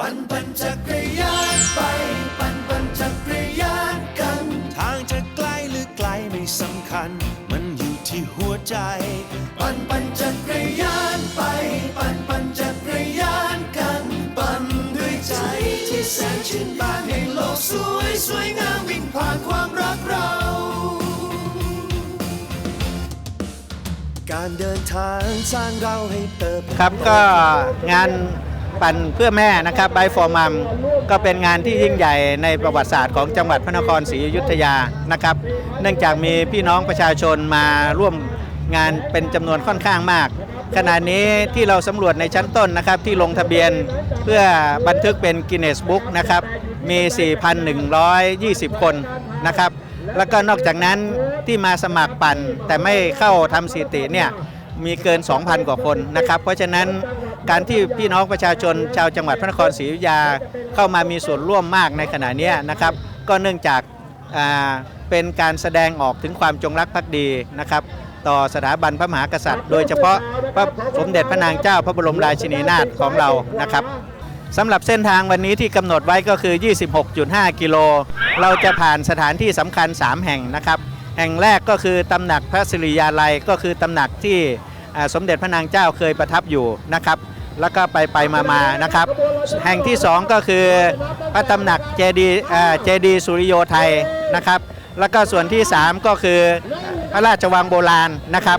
ปั่นปั่นจักรยานไป ปั่นปั่นจักรยานกัน ทางจะไกลหรือไกลไม่สำคัญ มันอยู่ที่หัวใจ ปั่นปั่นจักรยานไป ปั่นปั่นจักรยานกัน ปั่นด้วยใจที่แสนชื่นบานให้โลกสวยสวยงามวิ่งผ่านความรักเรา การเดินทางสร้างเราให้เติบโตครับก็งาน ปั่นเพื่อแม่นะครับไบฟอร์มัมก็เป็นงานที่ยิ่งใหญ่ในประวัติศาสตร์ของจังหวัดพระนครศรีอยุธยานะครับ เนื่องจากมีพี่น้องประชาชนมาร่วมงานเป็นจำนวนค่อนข้างมาก ขณะนี้ที่เราสำรวจในชั้นต้นนะครับที่ลงทะเบียนเพื่อบันทึกเป็นกินเนสบุ๊กนะครับมี 4,120 คนนะครับ แล้วก็นอกจากนั้นที่มาสมัครปั่นแต่ไม่เข้าทำสถิติเนี่ย มีเกิน 2,000 กว่าคนนะครับ เพราะฉะนั้นการที่พี่น้องประชาชนชาวจังหวัดพระนครศรีอยุธยาเข้ามามีส่วนร่วมมากในขณะนี้นะครับ ก็เนื่องจากาเป็นการแสดงออกถึงความจงรักภักดีนะครับ ต่อสถาบันพระมหากษัตริย์ โดยเฉพาะพระสมเด็จพระนางเจ้าพระบรมราชินีนาถของเรานะครับสำหรับเส้นทางวันนี้ที่กำหนดไว้ก็คือ 26.5 กิโล เราจะผ่านสถานที่สำคัญ 3 แห่งนะครับ แห่งแรกก็คือตำหนักพระสิริยาลัยก็คือตำหนักที่สมเด็จพระนางเจ้าเคยประทับอยู่นะครับ แล้วก็ไปไปมามานะครับ แห่งที่ 2 ก็คือพระตำหนักเจดีเจดีสุริโยไทยนะครับ แล้วก็ส่วนที่ 3 ก็คือพระราชวังโบราณนะครับ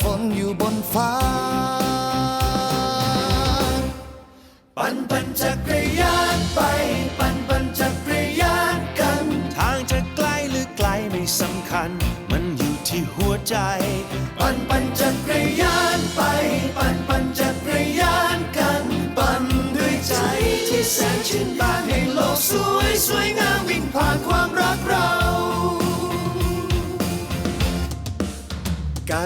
ฝนอยู่บนฟ้า ปั่นปั่นจักรยานไป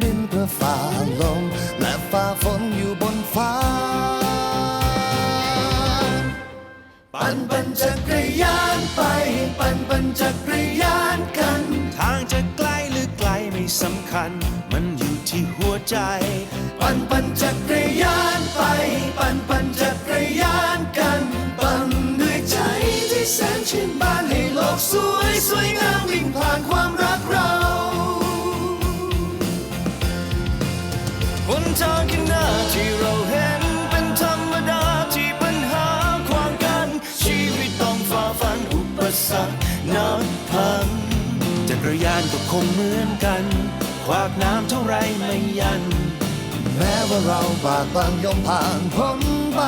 พื่ อฝ่าลม และฝ่าฝนอยู่บนฟ้า ปั่นปั่นจักรยานไป ปั่นปั่นจักรยานกัน ทางจะไกลหรือไกลไม่สำคัญ มันอยู่ที่หัวใจ ทางข้างหน้าที่เราเห็นเป็นธรรมดาที่ปัญหาความกัน ชีวิตต้องฝ่าฟันอุปสรรคนับพันจักรยานก็คงเหมือนกัน ขวากน้ำเท่าไรไม่ยัน แม้ว่าเราบาดบังยอมผ่านพ้นไป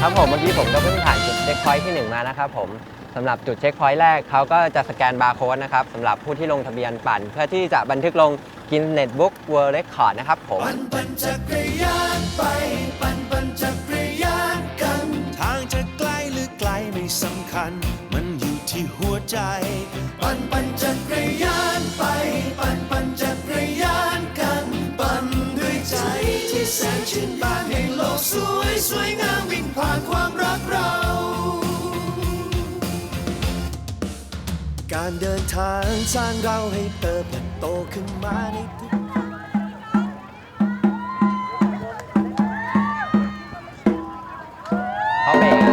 ครับผมเมื่อกี้ผมก็เพิ่งผ่านจุดเช็คพอยท์ที่ 1 มานะครับผมสำหรับจุดเช็คพอยท์แรกเขาก็จะสแกนบาร์โค้ดนะครับสำหรับผู้ที่ลงทะเบียนปั่น เพื่อที่จะบันทึกลงกินเน็ตบุ๊กเวิร์ r เรคคอร์ดนะครับผม ปั่นปั่นจักรยานไป ปั่นปั่นจักรยานกัน ทางจะไกลหรือไกลไม่สำคัญ มันอยู่ที่หัวใจ ปั่นปั่น การเดินทางสร้างเราให้เติบโตขึ้นมาในทุกเขาเบรอ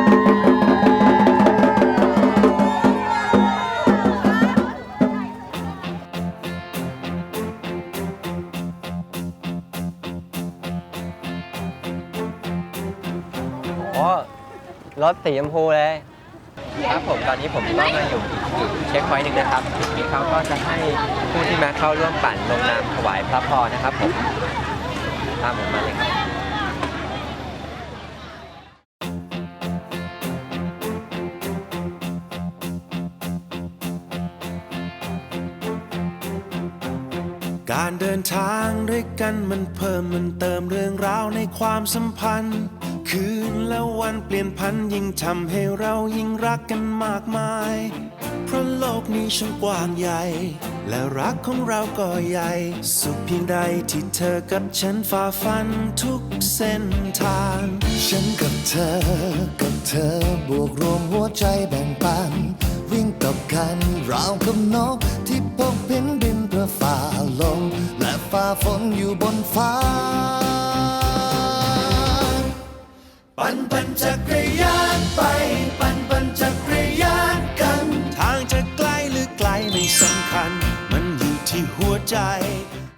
อ๋อรถสีชมพูเลย ครับผมตอนนี้ผมก็มาอยู่จุดเช็คพอยต์หนึ่งนะครับจุดนี้เขาก็จะให้ผู้ที่มาเข้าร่วมปั่นลงนามถวายพระพรนะครับผมตามผมมาเลยครับการเดินทางด้วยกันมันเพิ่มมันเติมเรื่องราวในความสัมพันธ์ คืนและวันเปลี่ยนพันยิ่งทำให้เรายิ่งรักกันมากมาย เพราะโลกนี้ช่างกว้างใหญ่ และรักของเราก็ใหญ่ สุขเพียงใดที่เธอกับฉันฝ่าฟันทุกเส้นทาง ฉันกับเธอ กับเธอบวกรวมหัวใจแบ่งปัน วิ่งกับกันราวกับนก ที่พบเห็นบินเพื่อฝ่าลมและฝ่าฝนอยู่บนฟ้า